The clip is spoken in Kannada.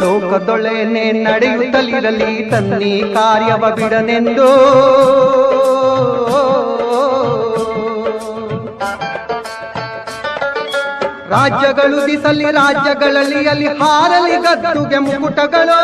ಲೋಕದೊಳೆನೆ ನಡೆಯುತ್ತಲಿರಲಿ ತನ್ನಿ ಕಾರ್ಯವ ಬಿಡನೆಂದು. ರಾಜ್ಯಗಳು ದಿಸಲಿ ರಾಜ್ಯಗಳಲ್ಲಿ ಅಲ್ಲಿ ಹಾರಲಿ ಗದ್ದುಗೆ ಮುಕುಟಗಳು.